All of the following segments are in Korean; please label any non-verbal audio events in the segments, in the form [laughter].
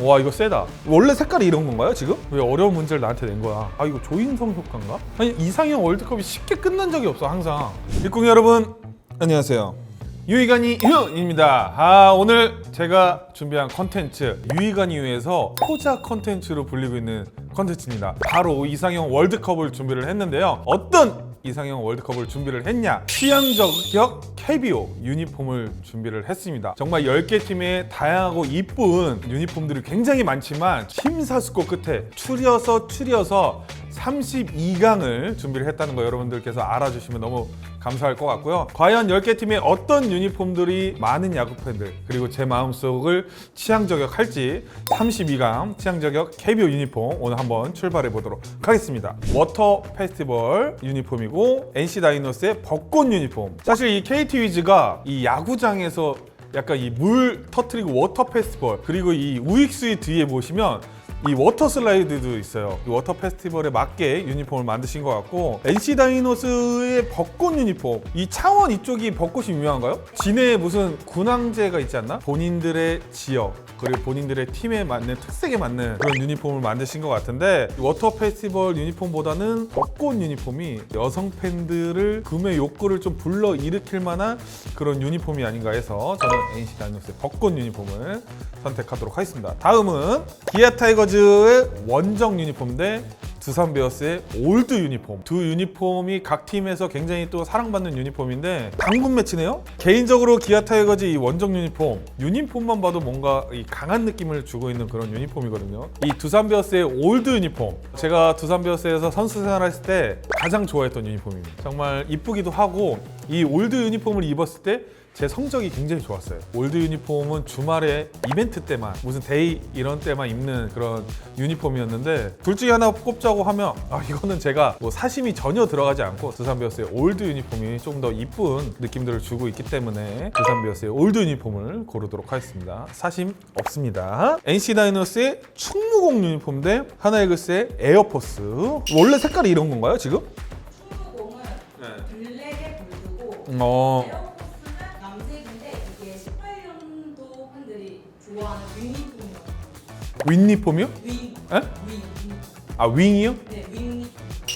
와 이거 세다. 원래 색깔이 이런 건가요 지금? 왜 어려운 문제를 나한테 낸 거야? 아 이거 조인성 효과인가? 아니 이상형 월드컵이 쉽게 끝난 적이 없어 항상. 일궁 여러분 안녕하세요. 유희관이 유입니다. 아 오늘 제가 준비한 컨텐츠 유희관 이후에서 포자 컨텐츠로 불리고 있는 컨텐츠입니다. 바로 이상형 월드컵을 준비를 했는데요. 어떤 이상형 월드컵을 준비를 했냐? 취향 저격 KBO 유니폼을 준비를 했습니다. 정말 10개 팀의 다양하고 이쁜 유니폼들이 굉장히 많지만 심사숙고 끝에 추려서 추려서 32강을 준비를 했다는 거 여러분들께서 알아주시면 너무 감사할 것 같고요. 과연 10개 팀의 어떤 유니폼들이 많은 야구 팬들 그리고 제 마음속을 취향 저격할지 32강 취향 저격 KBO 유니폼 오늘 한번 출발해 보도록 하겠습니다. 워터 페스티벌 유니폼이고 NC 다이노스의 벚꽃 유니폼. 사실 이 KT 위즈가 이 야구장에서 약간 이 물 터트리고 워터 페스티벌 그리고 이 우익수의 뒤에 보시면 이 워터 슬라이드도 있어요. 이 워터 페스티벌에 맞게 유니폼을 만드신 것 같고 NC 다이노스의 벚꽃 유니폼. 이 창원 이쪽이 벚꽃이 유명한가요? 진해에 무슨 군항제가 있지 않나? 본인들의 지역 그리고 본인들의 팀에 맞는 특색에 맞는 그런 유니폼을 만드신 것 같은데 이 워터 페스티벌 유니폼보다는 벚꽃 유니폼이 여성 팬들을 구매 욕구를 좀 불러 일으킬 만한 그런 유니폼이 아닌가 해서 저는 NC 다이노스의 벚꽃 유니폼을 선택하도록 하겠습니다. 다음은 기아 타이거 즈의 원정 유니폼 대 두산 베어스의 올드 유니폼. 두 유니폼이 각 팀에서 굉장히 또 사랑받는 유니폼인데 당분 매치네요. 개인적으로 기아 타이거즈 이 원정 유니폼 유니폼만 봐도 뭔가 이 강한 느낌을 주고 있는 그런 유니폼이거든요. 이 두산 베어스의 올드 유니폼. 제가 두산 베어스에서 선수 생활했을 때 가장 좋아했던 유니폼입니다. 정말 이쁘기도 하고 이 올드 유니폼을 입었을 때 제 성적이 굉장히 좋았어요. 올드 유니폼은 주말에 이벤트 때만 무슨 데이 이런 때만 입는 그런 유니폼이었는데 둘 중에 하나 꼽자고 하면 아 이거는 제가 뭐 사심이 전혀 들어가지 않고 두산 베어스의 올드 유니폼이 조금 더 이쁜 느낌들을 주고 있기 때문에 두산 베어스의 올드 유니폼을 고르도록 하겠습니다. 사심 없습니다. NC 다이노스의 충무공 유니폼 대 하나이글스의 에어포스 원래 색깔이 이런 건가요 지금? 충무공은 블랙에 골드고 어 좋아하는 윙니폼이라고 윈니폼이요? 윙, 에? 윙, 윙. 아 윙이요? 네, 윙니폼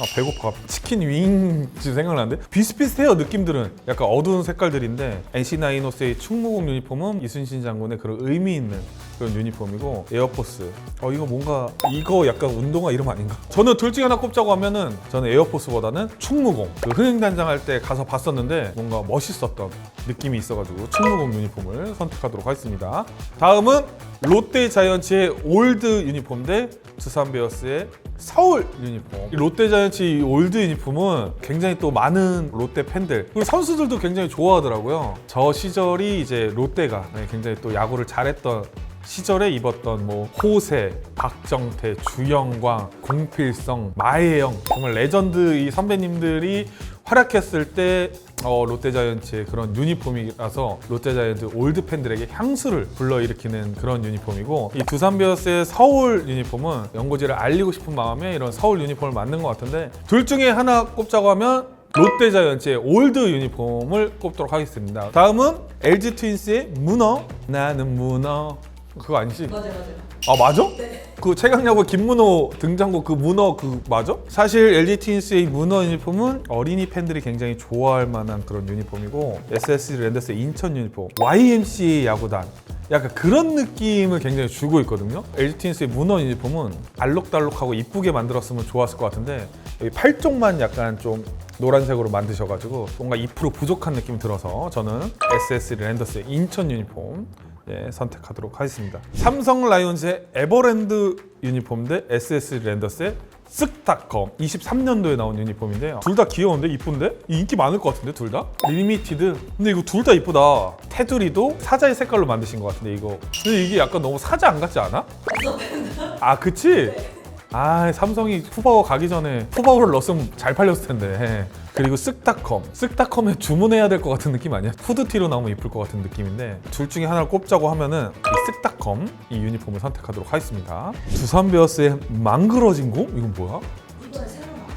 아 배고파. 치킨 윙 지금 생각나는데? 비슷비슷해요 느낌들은. 약간 어두운 색깔들인데 NC 나이노스의 충무공 유니폼은 이순신 장군의 그런 의미 있는 그런 유니폼이고 에어포스. 어 이거 뭔가 이거 약간 운동화 이름 아닌가? 저는 둘 중에 하나 꼽자고 하면은 저는 에어포스보다는 충무공. 그 흥행단장 할 때 가서 봤었는데 뭔가 멋있었던 느낌이 있어가지고 충무공 유니폼을 선택하도록 하겠습니다. 다음은 롯데 자이언츠의 올드 유니폼 대 두산 베어스의 서울 유니폼. 이 롯데 자이언츠 이 올드 유니폼은 굉장히 또 많은 롯데 팬들 그리고 선수들도 굉장히 좋아하더라고요. 저 시절이 이제 롯데가 네, 굉장히 또 야구를 잘했던 시절에 입었던 뭐 호세, 박정태, 주영광, 공필성, 마혜영 정말 레전드 이 선배님들이 활약했을 때 어, 롯데자이언츠의 그런 유니폼이라서 롯데자이언츠 올드 팬들에게 향수를 불러일으키는 그런 유니폼이고 이 두산 베어스의 서울 유니폼은 연고지를 알리고 싶은 마음에 이런 서울 유니폼을 만든 것 같은데 둘 중에 하나 꼽자고 하면 롯데자이언츠의 올드 유니폼을 꼽도록 하겠습니다. 다음은 LG 트윈스의 문어 나는 문어 그거 아니지? 맞아요 맞아요 아 맞아? 네. 그 최강야구 김문호 등장곡 그 문어 그 맞아? 사실 LG 트윈스의 이 문어 유니폼은 어린이 팬들이 굉장히 좋아할 만한 그런 유니폼이고 SSG 랜더스의 인천 유니폼 YMCA 야구단 약간 그런 느낌을 굉장히 주고 있거든요 LG 트윈스의 문어 유니폼은 알록달록하고 이쁘게 만들었으면 좋았을 것 같은데 여기 팔쪽만 약간 좀 노란색으로 만드셔가지고 뭔가 2% 부족한 느낌이 들어서 저는 SSG 랜더스의 인천 유니폼 예, 선택하도록 하겠습니다. 삼성 라이온즈의 에버랜드 유니폼 대 SS 랜더스의 쓱닷컴 23년도에 나온 유니폼인데요. 둘 다 귀여운데 이쁜데? 인기 많을 것 같은데 둘 다? 리미티드. 근데 이거 둘 다 이쁘다. 테두리도 사자의 색깔로 만드신 것 같은데 이거. 근데 이게 약간 너무 사자 안 같지 않아? [laughs] 아 그치? 아 삼성이 푸바오 가기 전에 푸바오를 넣었으면 잘 팔렸을 텐데 그리고 쓱닷컴 쓱닷컴에 주문해야 될 것 같은 느낌 아니야? 후드티로 나오면 이쁠 것 같은 느낌인데 둘 중에 하나를 꼽자고 하면은 이 쓱닷컴 이 유니폼을 선택하도록 하겠습니다 두산 베어스의 망그러진 곰? 이건 뭐야?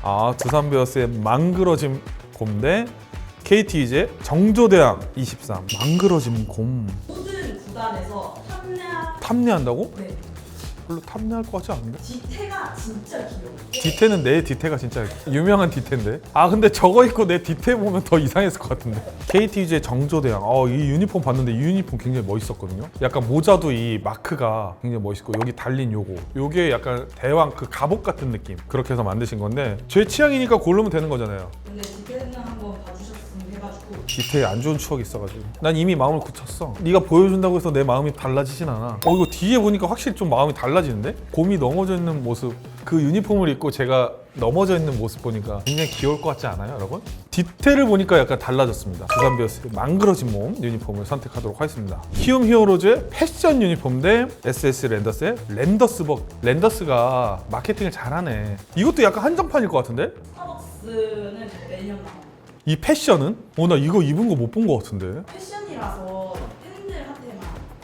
아 두산 베어스의 망그러진 곰대 KT 이제 정조대왕 23 망그러진 곰 모든 구단에서 탐내 탐내한다고? 네. 별로 탐내할 것 같지 않은데? 디테가 진짜 귀여워. 디테는 내 디테가 진짜 유명한 디테인데? 아 근데 저거 입고 내 디테 보면 더 이상했을 것 같은데. KTJ 정조대왕. 어, 이 유니폼 봤는데 이 유니폼 굉장히 멋있었거든요. 약간 모자도 이 마크가 굉장히 멋있고 여기 달린 요거. 요게 약간 대왕 그 갑옷 같은 느낌. 그렇게 해서 만드신 건데 제 취향이니까 고르면 되는 거잖아요. 근데 디테에 안 좋은 추억이 있어가지고. 난 이미 마음을 굳혔어. 네가 보여준다고 해서 내 마음이 달라지진 않아. 어 이거 뒤에 보니까 확실히 좀 마음이 달라지는데? 곰이 넘어져 있는 모습. 그 유니폼을 입고 제가 넘어져 있는 모습 보니까 굉장히 귀여울 것 같지 않아요 여러분? 디테일을 보니까 약간 달라졌습니다. 두산 베어스의 망그러진 몸 유니폼을 선택하도록 하겠습니다. 키움 히어로즈의 패션 유니폼 대 SS 랜더스의 랜더스벅. 랜더스가 마케팅을 잘하네. 이것도 약간 한정판일 것 같은데? 스타벅스는 매년 나와요. 이 패션은? 어 나 이거 입은 거 못본것 같은데 패션이라서 팬들한테만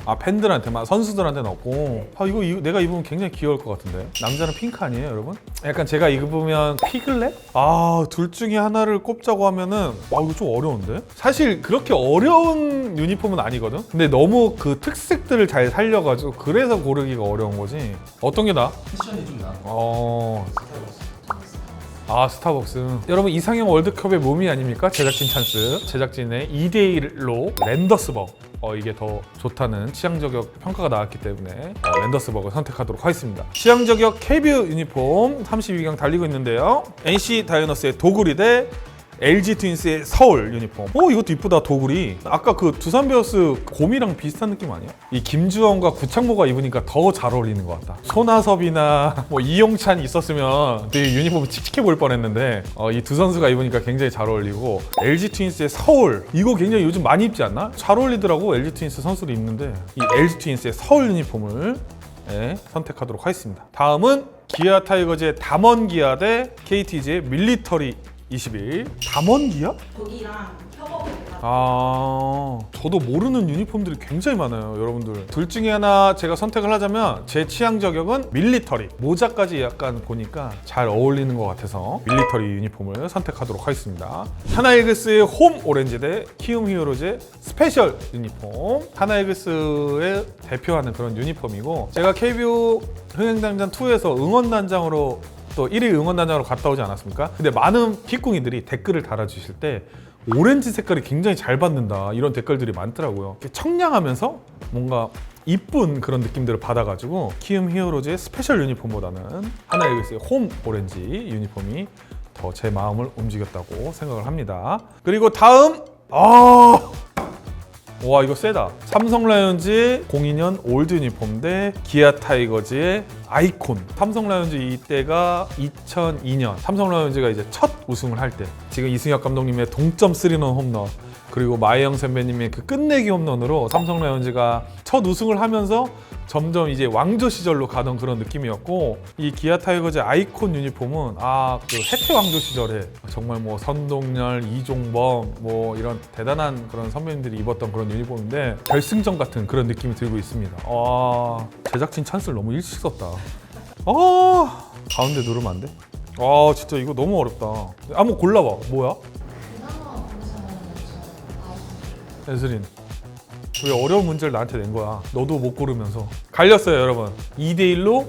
아 팬들한테만 선수들한테는 없고 아 이거, 이거 내가 입으면 굉장히 귀여울 것 같은데 남자는 핑크 아니에요 여러분? 약간 제가 입으면 피글렛? 아 둘 중에 하나를 꼽자고 하면은 아 이거 좀 어려운데? 사실 그렇게 어려운 유니폼은 아니거든? 근데 너무 그 특색들을 잘 살려가지고 그래서 고르기가 어려운 거지 어떤 게 나아? 패션이 좀 나. 어... 스타벅스. 아 스타벅스. 여러분 이상형 월드컵의 몸이 아닙니까? 제작진 찬스. 제작진의 2대1로 랜더스버거. 어, 이게 더 좋다는 취향 저격 평가가 나왔기 때문에 어, 랜더스버거 선택하도록 하겠습니다. 취향 저격 KBO 유니폼 32강 달리고 있는데요. NC 다이너스의 도구리 대 LG 트윈스의 서울 유니폼. 오 이것도 이쁘다 도구리. 아까 그 두산 베어스 곰이랑 비슷한 느낌 아니야? 이 김주원과 구창모가 입으니까 더 잘 어울리는 것 같다. 손아섭이나 뭐 이용찬 있었으면 되게 유니폼이 칙칙해 보일 뻔했는데 어, 이 두 선수가 입으니까 굉장히 잘 어울리고 LG 트윈스의 서울 이거 굉장히 요즘 많이 입지 않나? 잘 어울리더라고 LG 트윈스 선수들이 입는데 이 LG 트윈스의 서울 유니폼을 네, 선택하도록 하겠습니다. 다음은 기아 타이거즈의 담원 기아 대 KTG의 밀리터리 21 담원 기아? 거기랑 협업을 해가지고. 아 저도 모르는 유니폼들이 굉장히 많아요 여러분들. 둘 중에 하나 제가 선택을 하자면 제 취향 저격은 밀리터리. 모자까지 약간 보니까 잘 어울리는 것 같아서 밀리터리 유니폼을 선택하도록 하겠습니다. 하나이글스의 홈 오렌지 대 키움 히어로즈의 스페셜 유니폼. 하나이글스의 대표하는 그런 유니폼이고 제가 KBO 흥행단장 2에서 응원단장으로 또 1위 응원단장으로 갔다 오지 않았습니까? 근데 많은 픽궁이들이 댓글을 달아주실 때 오렌지 색깔이 굉장히 잘 받는다 이런 댓글들이 많더라고요. 이렇게 청량하면서 뭔가 이쁜 그런 느낌들을 받아가지고 키움 히어로즈의 스페셜 유니폼보다는 하나이글스의 홈 오렌지 유니폼이 더 제 마음을 움직였다고 생각을 합니다. 그리고 다음 아 와 이거 세다. 삼성 라이온즈 02년 올드 유니폼 대 기아 타이거즈의 아이콘. 삼성 라이온즈 이때가 2002년. 삼성 라이온즈가 이제 첫 우승을 할 때. 지금 이승엽 감독님의 동점 3런 홈런. 그리고 마혜영 선배님의 그 끝내기 홈런으로 삼성 라이온즈가 첫 우승을 하면서 점점 이제 왕조 시절로 가던 그런 느낌이었고 이 기아 타이거즈 아이콘 유니폼은 아 그 해태 왕조 시절에 정말 뭐 선동열, 이종범 뭐 이런 대단한 그런 선배님들이 입었던 그런 유니폼인데 결승전 같은 그런 느낌이 들고 있습니다. 아 제작진 찬스를 너무 일찍 썼다. 아 가운데 누르면 안 돼? 아 진짜 이거 너무 어렵다. 한번 골라봐. 뭐야? 에스린 왜 어려운 문제를 나한테 낸 거야. 너도 못 고르면서. 갈렸어요 여러분. 2대1로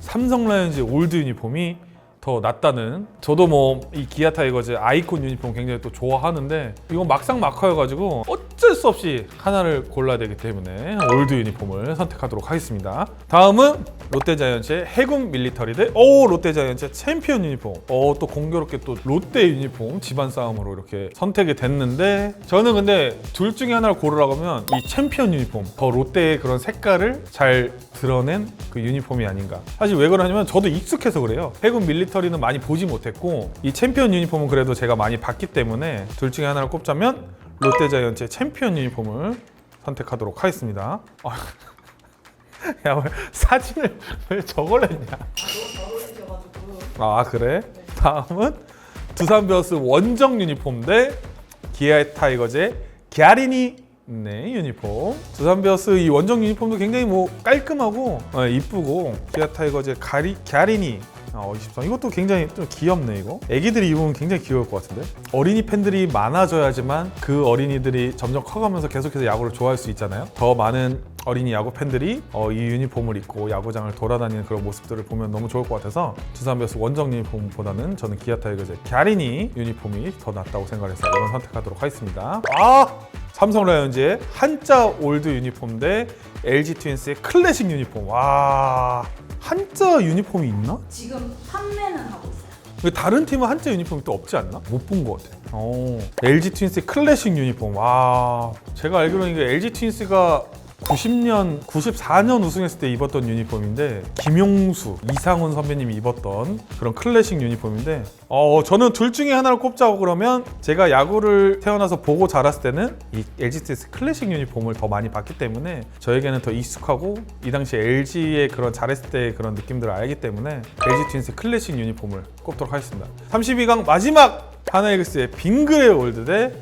삼성 라이온즈 올드 유니폼이 더 낫다는. 저도 뭐 이 기아 타이거즈 아이콘 유니폼 굉장히 또 좋아하는데 이건 막상 막하여가지고 어쩔 수 없이 하나를 골라야 되기 때문에 올드 유니폼을 선택하도록 하겠습니다. 다음은 롯데자이언츠의 해군 밀리터리 대오 롯데자이언츠의 챔피언 유니폼. 어또 공교롭게 또 롯데 유니폼 집안 싸움으로 이렇게 선택이 됐는데 저는 근데 둘 중에 하나를 고르라고 하면 이 챔피언 유니폼 더 롯데의 그런 색깔을 잘 드러낸 그 유니폼이 아닌가. 사실 왜 그러냐면 저도 익숙해서 그래요. 해군 밀리터리 는 많이 보지 못했고 이 챔피언 유니폼은 그래도 제가 많이 봤기 때문에 둘 중에 하나를 꼽자면 롯데자이언츠의 챔피언 유니폼을 선택하도록 하겠습니다 아, [laughs] 야, 왜 사진을 [laughs] 왜 저걸 했냐? 아, 그래? 다음은 두산 베어스 원정 유니폼 대 기아 타이거즈의 갸리니 네, 유니폼. 두산 베어스 이 원정 유니폼도 굉장히 뭐 깔끔하고 어, 이쁘고 기아 타이거즈의 가리, 갸리니 아, 23. 이것도 굉장히 좀 귀엽네 이거. 애기들이 입으면 굉장히 귀여울 것 같은데. 어린이 팬들이 많아져야지만 그 어린이들이 점점 커가면서 계속해서 야구를 좋아할 수 있잖아요. 더 많은 어린이 야구 팬들이 어, 이 유니폼을 입고 야구장을 돌아다니는 그런 모습들을 보면 너무 좋을 것 같아서 두산 베어스 원정 유니폼보다는 저는 기아 타이거즈의 갸리니 유니폼이 더 낫다고 생각해서 이번 선택하도록 하겠습니다. 아 삼성 라이온즈의 한자 올드 유니폼 대 LG 트윈스의 클래식 유니폼. 와 한자 유니폼이 있나? 지금 판매는 하고 있어요. 왜 다른 팀은 한자 유니폼이 또 없지 않나? 못 본 것 같아. 어, LG 트윈스의 클래식 유니폼. 와, 제가 알기로는 이게 LG 트윈스가 90년, 94년 우승했을 때 입었던 유니폼인데 김용수, 이상훈 선배님이 입었던 그런 클래식 유니폼인데 어, 저는 둘 중에 하나를 꼽자고 그러면 제가 야구를 태어나서 보고 자랐을 때는 이 LG 트윈스 클래식 유니폼을 더 많이 봤기 때문에 저에게는 더 익숙하고 이 당시 LG의 그런 잘했을 때의 그런 느낌들을 알기 때문에 LG 트윈스 클래식 유니폼을 꼽도록 하겠습니다. 32강 마지막 하나이글스의 빙그레 올드 대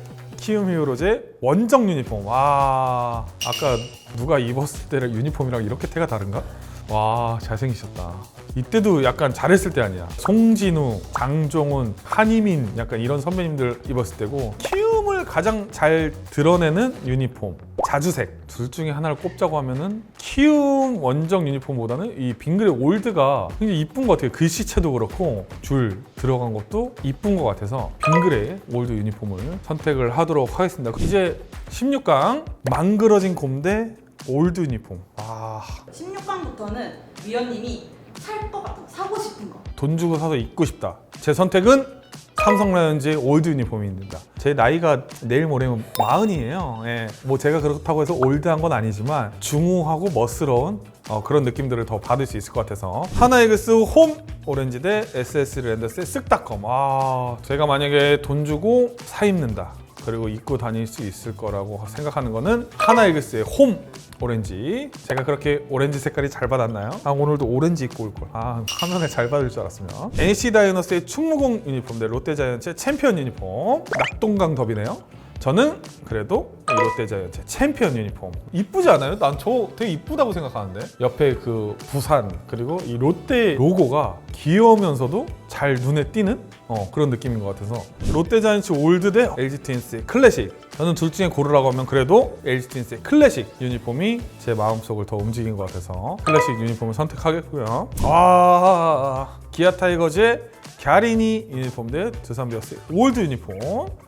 키움 히어로즈의 원정 유니폼. 와, 아까 누가 입었을 때랑 유니폼이랑 이렇게 태가 다른가? 와, 잘생기셨다. 이때도 약간 잘했을 때 아니야. 송진우, 장종훈, 한희민 약간 이런 선배님들 입었을 때고 키움을 가장 잘 드러내는 유니폼. 자주색 둘 중에 하나를 꼽자고 하면은 키움 원정 유니폼보다는 이 빙그레 올드가 굉장히 이쁜 것 같아요 글씨체도 그렇고 줄 들어간 것도 이쁜 것 같아서 빙그레 올드 유니폼을 선택을 하도록 하겠습니다 이제 16강 망그러진 곰대 올드 유니폼 아, 16강부터는 위원님이 살 것 같은 거, 사고 싶은 거. 돈 주고 사서 입고 싶다 제 선택은 삼성 라이온즈의 올드 유니폼입니다. 제 나이가 내일 모레면 마흔이에요. 예. 뭐 제가 그렇다고 해서 올드한 건 아니지만 중후하고 멋스러운 어, 그런 느낌들을 더 받을 수 있을 것 같아서 하나이글스 홈 오렌지 대 SS 랜더스의 쓱닷컴. 아 제가 만약에 돈 주고 사 입는다. 그리고 입고 다닐 수 있을 거라고 생각하는 거는 하나이글스의 홈 오렌지. 제가 그렇게 오렌지 색깔이 잘 받았나요? 아 오늘도 오렌지 입고 올 걸. 아 화면에 잘 받을 줄 알았으면. NC 다이너스의 충무공 유니폼 대 롯데 자이언츠의 챔피언 유니폼. 낙동강 더비네요. 저는 그래도 이 롯데 자이언츠 챔피언 유니폼 이쁘지 않아요? 난 저 되게 이쁘다고 생각하는데 옆에 그 부산 그리고 이 롯데 로고가 귀여우면서도 잘 눈에 띄는 어, 그런 느낌인 것 같아서. 롯데자이언츠 올드 대 LG 트윈스의 클래식 저는 둘 중에 고르라고 하면 그래도 LG 트윈스의 클래식 유니폼이 제 마음속을 더 움직인 것 같아서 클래식 유니폼을 선택하겠고요. 아 기아 타이거즈의 갸리니 유니폼 대 두산 베어스 올드 유니폼.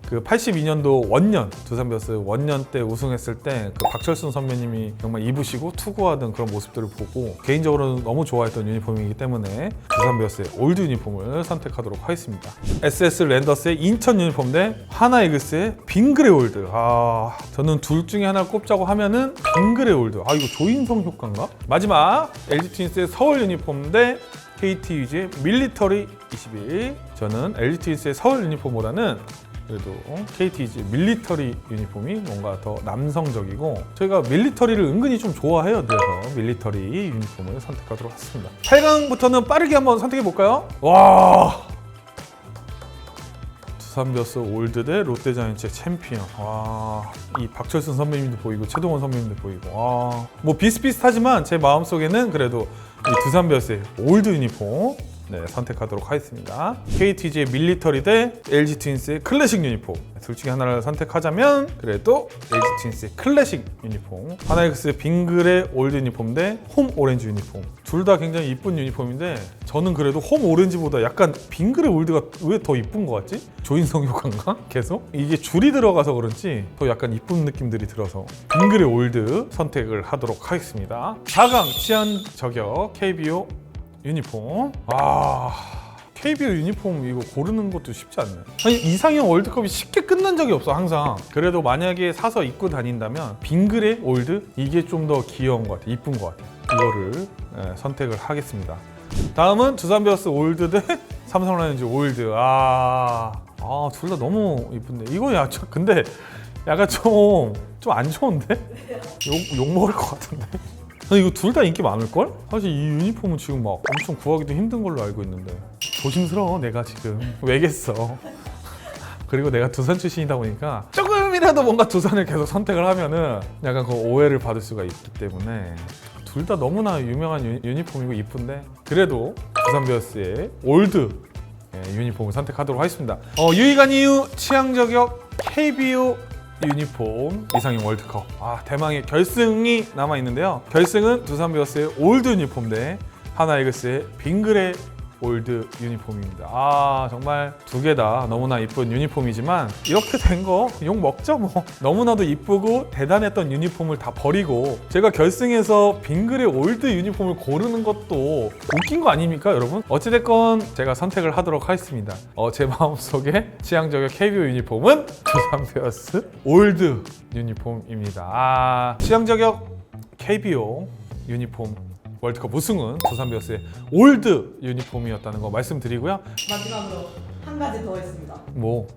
그 82년도 원년 두산 베어스 원년 때 우승했을 때 그 박철순 선배님이 정말 입으시고 투구하던 그런 모습들을 보고 개인적으로 너무 좋아했던 유니폼이기 때문에 두산 베어스의 올드 유니폼을 선택하도록 하겠습니다. SS 랜더스의 인천 유니폼 대 하나 이글스의 빙그레 올드. 아 저는 둘 중에 하나를 꼽자고 하면은 빙그레 올드. 아 이거 조인성 효과인가? 마지막 LG 트윈스의 서울 유니폼 대 KT 위즈의 밀리터리 21 저는 LG 트윈스의 서울 유니폼보다는 그래도 KT 위즈 밀리터리 유니폼이 뭔가 더 남성적이고 저희가 밀리터리를 은근히 좀 좋아해요 그래서 밀리터리 유니폼을 선택하도록 했습니다 8강부터는 빠르게 한번 선택해 볼까요? 와 두산 베어스 올드 대 롯데자이언츠의 챔피언. 와, 이 박철순 선배님도 보이고 최동원 선배님도 보이고. 와, 뭐 비슷비슷하지만 제 마음 속에는 그래도 이 두산 베어스의 올드 유니폼. 네, 선택하도록 하겠습니다. KTG의 밀리터리 대 LG 트윈스의 클래식 유니폼. 둘 중에 하나를 선택하자면 그래도 LG 트윈스의 클래식 유니폼. 하나이글스의 빙글의 올드 유니폼 대 홈 오렌지 유니폼. 둘 다 굉장히 이쁜 유니폼인데 저는 그래도 홈 오렌지보다 약간 빙글의 올드가 왜 더 이쁜 것 같지? 조인성 효과인가? 계속? 이게 줄이 들어가서 그런지 더 약간 이쁜 느낌들이 들어서 빙글의 올드 선택을 하도록 하겠습니다. 4강 치안 저격 KBO 유니폼. 아. KBO 유니폼 이거 고르는 것도 쉽지 않네. 아니 이상형 월드컵이 쉽게 끝난 적이 없어 항상. 그래도 만약에 사서 입고 다닌다면 빙그레 올드 이게 좀 더 귀여운 것 같아, 이쁜 것 같아. 이거를 예, 선택을 하겠습니다. 다음은 두산 베어스 올드 대 삼성 라이온즈 올드. 아, 아둘 다 너무 이쁜데 이거 야, 저, 근데 약간 좀 좀 안 좋은데? 욕, 욕 먹을 것 같은데. 근데 이거 둘 다 인기 많을 걸? 사실 이 유니폼은 지금 막 엄청 구하기도 힘든 걸로 알고 있는데 조심스러워 내가 지금 왜겠어. [laughs] 그리고 내가 두산 출신이다 보니까 조금이라도 뭔가 두산을 계속 선택을 하면은 약간 그 오해를 받을 수가 있기 때문에 둘 다 너무나 유명한 유, 유니폼이고 이쁜데 그래도 두산 베어스의 올드 예, 유니폼을 선택하도록 하겠습니다. 어, 유이간 이후 취향 저격 KBO 유니폼 이상형 월드컵. 아 대망의 결승이 남아 있는데요. 결승은 두산 베어스의 올드 유니폼 대 하나 이글스의 빙그레 올드 유니폼입니다. 아 정말 두 개 다 너무나 이쁜 유니폼이지만 이렇게 된 거 욕 먹죠 뭐. [laughs] 너무나도 이쁘고 대단했던 유니폼을 다 버리고 제가 결승에서 빙글의 올드 유니폼을 고르는 것도 웃긴 거 아닙니까 여러분? 어찌됐건 제가 선택을 하도록 하겠습니다. 어, 제 마음속에 취향 저격 KBO 유니폼은 [laughs] 두산 베어스 올드 유니폼입니다. 아 취향 저격 KBO 유니폼 월드컵 우승은 두산 베어스의 올드 유니폼이었다는 거 말씀드리고요. 마지막으로 한 가지 더 있습니다. 뭐,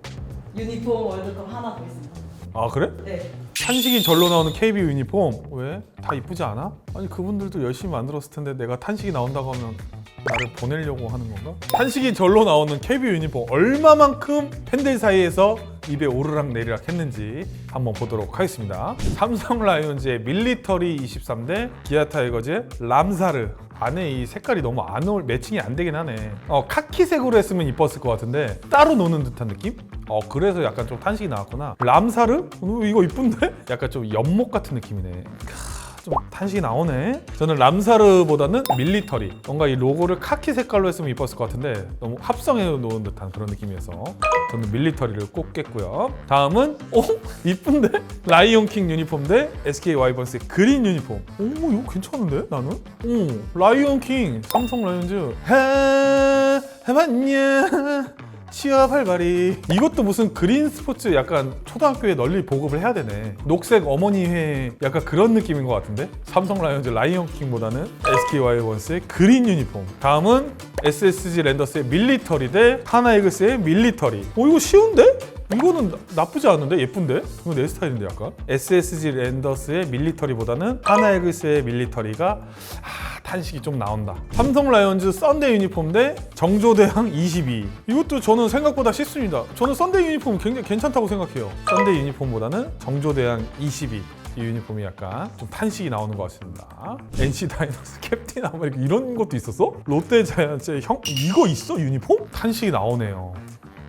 유니폼 월드컵 하나 더 있습니다. 아 그래? 네. 탄식이 절로 나오는 KBO 유니폼 왜? 다 이쁘지 않아? 아니 그분들도 열심히 만들었을 텐데 내가 탄식이 나온다고 하면 나를 보내려고 하는 건가? 탄식이 절로 나오는 KBO 유니폼 얼마만큼 팬들 사이에서 입에 오르락 내리락 했는지 한번 보도록 하겠습니다. 삼성 라이온즈의 밀리터리 23대 기아 타이거즈의 람사르 안에 이 색깔이 너무 안 어울 매칭이 안 되긴 하네. 어 카키색으로 했으면 이뻤을 것 같은데 따로 노는 듯한 느낌? 어 그래서 약간 좀 탄식이 나왔구나. 람사르? 어, 이거 이쁜데? 약간 좀 연목 같은 느낌이네. 캬, 좀 탄식이 나오네. 저는 람사르보다는 밀리터리. 뭔가 이 로고를 카키 색깔로 했으면 이뻤을 것 같은데 너무 합성해 놓은 듯한 그런 느낌이어서 저는 밀리터리를 꼽겠고요. 다음은 어 [laughs] 이쁜데 라이온 킹 유니폼 대 SK 와이번스의 그린 유니폼. 오 이거 괜찮은데 나는? 오 라이온 킹 삼성 라이온즈 하 해봤냐 취업 활발히 이것도 무슨 그린 스포츠 약간 초등학교에 널리 보급을 해야 되네. 녹색 어머니회 약간 그런 느낌인 것 같은데? 삼성 라이온즈 라이온 킹보다는 SK 와이번스의 그린 유니폼. 다음은 SSG 랜더스의 밀리터리 대 하나 이글스의 밀리터리. 오 이거 쉬운데? 이거는 나- 나쁘지 않은데 예쁜데? 이거 내 스타일인데 약간 SSG 랜더스의 밀리터리보다는 하나 이글스의 밀리터리가 아, 탄식이 좀 나온다. 삼성 라이온즈 썬데이 유니폼 대 정조대항 22. 이것도 저는 생각보다 쉽습니다. 저는 썬데이 유니폼 굉장히 괜찮다고 생각해요. 썬데이 유니폼보다는 정조대항 22. 이 유니폼이 약간 좀 탄식이 나오는 것 같습니다. NC 다이너스 캡틴 아메리카 이런 것도 있었어? 롯데 자이언츠의 형 이거 있어 유니폼? 탄식이 나오네요.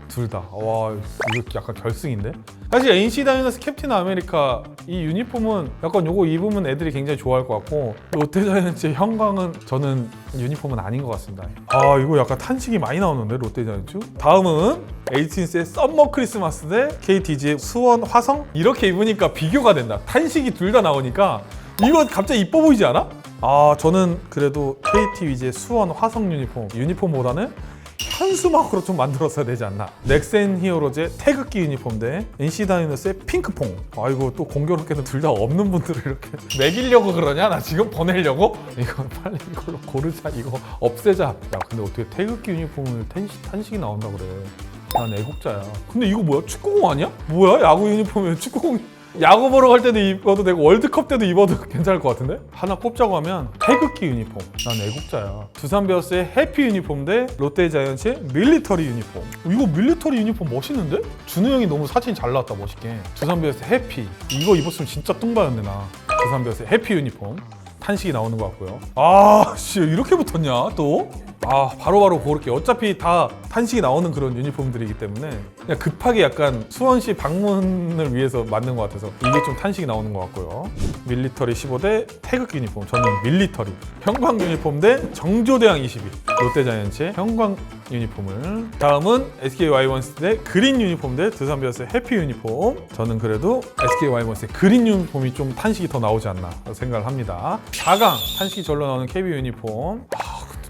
둘 다. 와, 이거 약간 결승인데? 사실 NC 다이너스 캡틴 아메리카 이 유니폼은 약간 요거 입으면 애들이 굉장히 좋아할 것 같고 롯데 자이언츠의 형광은 저는 유니폼은 아닌 것 같습니다. 아, 이거 약간 탄식이 많이 나오는데 롯데 자이언츠? 다음은 에이틴스의 썸머 크리스마스 대 KTG의 수원 화성? 이렇게 입으니까 비교가 된다. 탄식이 둘 다 나오니까 이거 갑자기 이뻐 보이지 않아? 아, 저는 그래도 KT 위즈의 수원 화성 유니폼 유니폼보다는 현수막으로 좀 만들었어야 되지 않나. 넥센 히어로즈의 태극기 유니폼 대 NC 다이너스의 핑크퐁. 아이고 또 공교롭게도 둘 다 없는 분들을 이렇게 [laughs] 매기려고 그러냐? 나 지금 보내려고? 이거 빨리 이걸로 고르자. 이거 없애자. 야 근데 어떻게 태극기 유니폼을 탄식, 탄식이 나온다 그래. 난 애국자야. 근데 이거 뭐야? 축구공 아니야? 뭐야? 야구 유니폼에 축구공 야구 보러 갈 때도 입어도 되고 월드컵 때도 입어도 [laughs] 괜찮을 것 같은데? 하나 꼽자고 하면 태극기 유니폼. 난 애국자야. 두산 베어스의 해피 유니폼 대 롯데 자이언츠의 밀리터리 유니폼. 이거 밀리터리 유니폼 멋있는데? 준우 형이 너무 사진 잘 나왔다 멋있게. 두산 베어스 해피. 이거 입었으면 진짜 뚱바였네 나. 두산 베어스 해피 유니폼. 탄식이 나오는 것 같고요. 아씨 이렇게 붙었냐 또? 아 바로바로 고를게 어차피 다 탄식이 나오는 그런 유니폼들이기 때문에 그냥 급하게 약간 수원시 방문을 위해서 만든 것 같아서 이게 좀 탄식이 나오는 것 같고요. 밀리터리 15대 태극기 유니폼. 저는 밀리터리. 형광 유니폼 대 정조대항 22 롯데자이언츠의 형광 유니폼을. 다음은 SK 와이번스 대 그린 유니폼 대 두산 베어스의 해피 유니폼. 저는 그래도 SK 와이번스의 그린 유니폼이 좀 탄식이 더 나오지 않나 생각을 합니다. 4강 탄식이 절로 나오는 KB 유니폼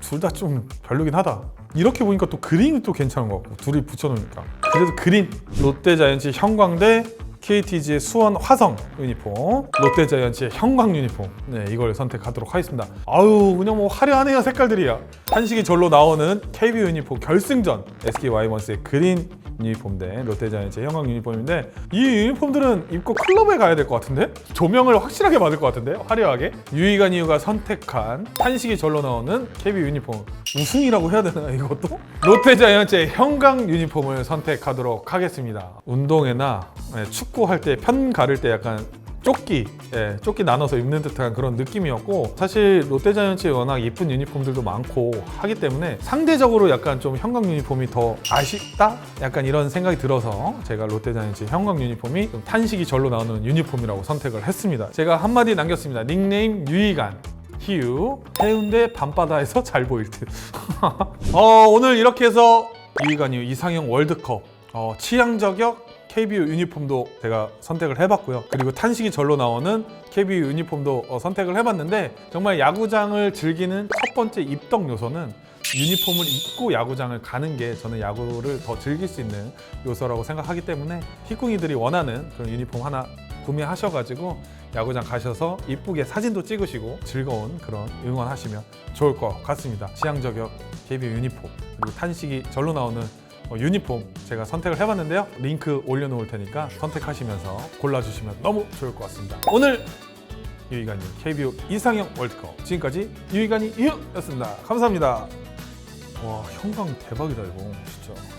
둘 다 좀 별로긴 하다. 이렇게 보니까 또 그린이 또 괜찮은 것 같고 둘이 붙여놓으니까. 그래도 그린 롯데 자이언츠 형광대 KTG의 수원 화성 유니폼. 롯데 자이언츠의 형광 유니폼. 네 이걸 선택하도록 하겠습니다. 아유 그냥 뭐 화려하네요 색깔들이야. 한식이 절로 나오는 KB 유니폼 결승전. SK 와이번스의 그린 유니폼 대 롯데 자이언츠의 형광 유니폼인데 이 유니폼들은 입고 클럽에 가야 될 것 같은데? 조명을 확실하게 받을 것 같은데? 화려하게? 유이간 이유가 선택한 한식이 절로 나오는 KB 유니폼. 우승이라고 해야 되나 이것도? 롯데 자이언츠의 형광 유니폼을 선택하도록 하겠습니다. 운동회나 네, 축구할 때 편 가를 때 약간 조끼, 예, 조끼 나눠서 입는 듯한 그런 느낌이었고 사실 롯데자이언츠에 워낙 예쁜 유니폼들도 많고 하기 때문에 상대적으로 약간 좀 형광 유니폼이 더 아쉽다? 약간 이런 생각이 들어서 제가 롯데자이언츠 형광 유니폼이 좀 탄식이 절로 나오는 유니폼이라고 선택을 했습니다. 제가 한마디 남겼습니다. 닉네임 유이간. 희유 해운대 밤바다에서 잘 보일 듯. [laughs] 어, 오늘 이렇게 해서 유이간 이후 이상형 월드컵 어, 취향 저격 KBO 유니폼도 제가 선택을 해봤고요. 그리고 탄식이 절로 나오는 KBO 유니폼도 어, 선택을 해봤는데 정말 야구장을 즐기는 첫 번째 입덕 요소는 유니폼을 입고 야구장을 가는 게 저는 야구를 더 즐길 수 있는 요소라고 생각하기 때문에 희궁이들이 원하는 그런 유니폼 하나 구매하셔가지고 야구장 가셔서 이쁘게 사진도 찍으시고 즐거운 그런 응원하시면 좋을 것 같습니다. 취향 저격 KBO 유니폼 그리고 탄식이 절로 나오는 어, 유니폼 제가 선택을 해봤는데요. 링크 올려놓을 테니까 선택하시면서 골라주시면 너무 좋을 것 같습니다. 오늘 유이간이 KBO 이상형 월드컵 지금까지 유이간이 유였습니다. 감사합니다. 와 형광 대박이다 이거 진짜.